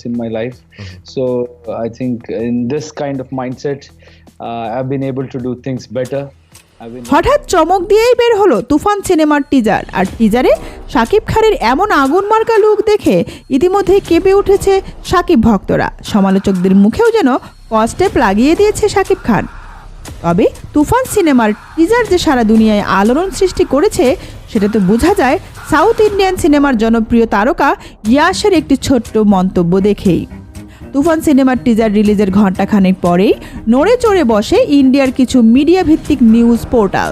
in my life. Mm-hmm. So I think in this kind of mindset, uh, I've been able to do things better. হঠাৎ চমক দিয়েই বের হলো তুফান সিনেমার teaser আর টিজারে শাকিব খানের এমন আগুন মার্কা লুক দেখে ইতিমধ্যেই কেঁপে উঠেছে শাকিব ভক্তরা সমালোচকদের মুখেও যেন কস্টেপ লাগিয়ে দিয়েছে শাকিব খান তবে তুফান সিনেমার টিজার যে সারা দুনিয়ায় আলোড়ন সৃষ্টি করেছে সেটা তো বোঝা যায়, সাউথ ইন্ডিয়ান সিনেমার জনপ্রিয় তারকা ইয়াসের একটি ছোট্ট মন্তব্য দেখেই। তুফান সিনেমার টিজার রিলিজের ঘণ্টাখানেক পরেই নড়ে চড়ে বসে ইন্ডিয়ার কিছু মিডিয়া ভিত্তিক নিউজ পোর্টাল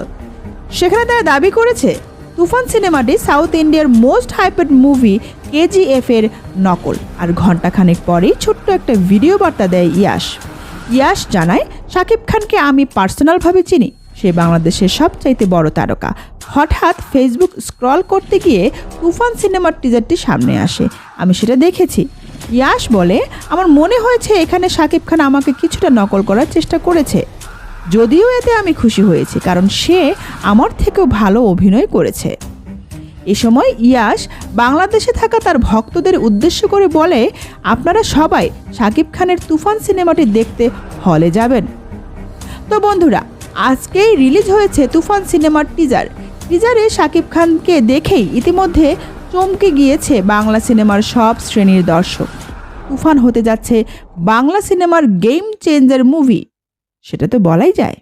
সেখানে তারা দাবি করেছে, তুফান সিনেমাটি সাউথ ইন্ডিয়ার মোস্ট হাইপেড মুভি কেজিএফ এর নকল। আর ঘণ্টাখানেক পরেই ছোট্ট একটা ভিডিও বার্তা দেয় ইয়াশ ইয়াশ জানায়, শাকিব খানকে আমি পার্সোনালভাবে চিনি সে বাংলাদেশের সবচাইতে বড় তারকা। হঠাৎ ফেসবুক স্ক্রল করতে গিয়ে তুফান সিনেমার টিজারটি সামনে আসে। আমি সেটা দেখেছি। ইয়াশ বলে, আমার মনে হয়েছে এখানে শাকিব খান আমাকে কিছুটা নকল করার চেষ্টা করেছে। যদিও এতে আমি খুশি হয়েছি, কারণ সে আমার থেকেও ভালো অভিনয় করেছে। এ সময় ইয়াশ বাংলাদেশে থাকা তার ভক্তদের উদ্দেশ্য করে বলে, আপনারা সবাই শাকিব খানের তুফান সিনেমাটি দেখতে হলে যাবেন। তো বন্ধুরা আজকেই রিলিজ হয়েছে তুফান সিনেমার টিজার টিজারে শাকিব খানকে দেখেই ইতিমধ্যে চমকে গিয়েছে বাংলা সিনেমার সব শ্রেণির দর্শক। তুফান হতে যাচ্ছে বাংলা সিনেমার গেম চেঞ্জার মুভি সেটা তো বলাই যায়।